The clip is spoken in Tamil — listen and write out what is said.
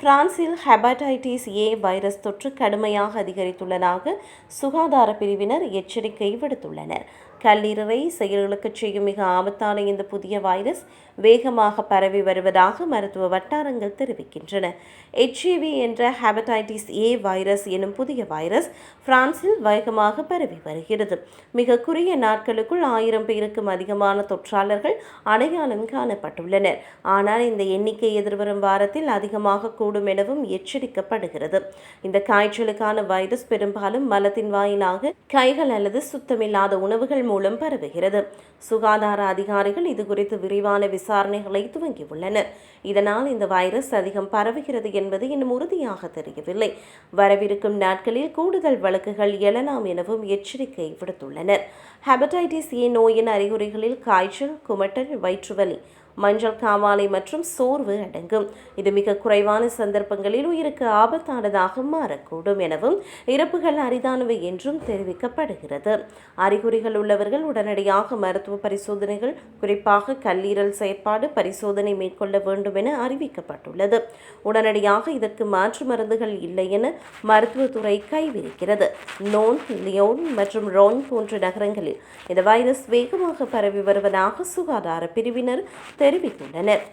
பிரான்சில் ஹெபடைட்டிஸ் ஏ வைரஸ் தொற்று கடுமையாக அதிகரித்துள்ளதாக சுகாதார பிரிவினர் எச்சரிக்கை விடுத்துள்ளனர். கல்லீரலை செயலிழக்கச் செய்யும் மிக ஆபத்தான இந்த புதிய வைரஸ் வேகமாக பரவி வருவதாக மருத்துவ வட்டாரங்கள் தெரிவிக்கின்றன. எச்ஐவி என்ற ஹெபடைட்டிஸ் ஏ வைரஸ் எனும் புதிய வைரஸ் பிரான்சில் வேகமாக பரவி வருகிறது. மிக குறுகிய நாட்களுக்குள் ஆயிரம் பேருக்கும் அதிகமான தொற்றாளர்கள் அடையாளம் காணப்பட்டுள்ளனர். ஆனால் இந்த எண்ணிக்கை எதிர்வரும் வாரத்தில் அதிகமாக கூடும் எனவும் எச்சரிக்கப்படுகிறது. இந்த காய்ச்சலுக்கான வைரஸ் பெரும்பாலும் மலத்தின் வாயிலாக கைகள் அல்லது சுத்தமில்லாத உணவுகள் மூலம் பரவுகிறது. சுகாதார அதிகாரிகள் இது குறித்து விரிவான விசாரணைகளை துவங்கியுள்ளனர். இதனால் இந்த வைரஸ் அதிகம் பரவுகிறது என்பது இன்னும் உறுதியாக தெரியவில்லை. வரவிருக்கும் நாட்களில் கூடுதல் வழக்குகள் எழலாம் எனவும் எச்சரிக்கை விடுத்துள்ளனர். ஹெபடைட்டிஸ் ஏ நோயின் அறிகுறிகளில் காய்ச்சல் குமட்டல் வயிற்றுவலி மஞ்சள் காமாலை மற்றும் சோர்வு அடங்கும். இது மிக குறைவான சந்தர்ப்பங்களில் உயிருக்கு ஆபத்தானதாக மாறக்கூடும் எனவும் இறப்புகள் அரிதானவை என்றும் தெரிவிக்கப்படுகிறது. அறிகுறிகள் உள்ளவர்கள் உடனடியாக மருத்துவ பரிசோதனைகள் குறிப்பாக கல்லீரல் செயற்பாடு பரிசோதனை மேற்கொள்ள வேண்டும் என அறிவிக்கப்பட்டுள்ளது. உடனடியாக இதற்கு மாற்று மருந்துகள் இல்லை என மருத்துவத்துறை கைவிரிக்கிறது. நோன் லியோன் மற்றும் ரோன் போன்ற நகரங்களில் இந்த வைரஸ் வேகமாக பரவி வருவதாக சுகாதார பிரிவினர் தெரிவித்துள்ளனர்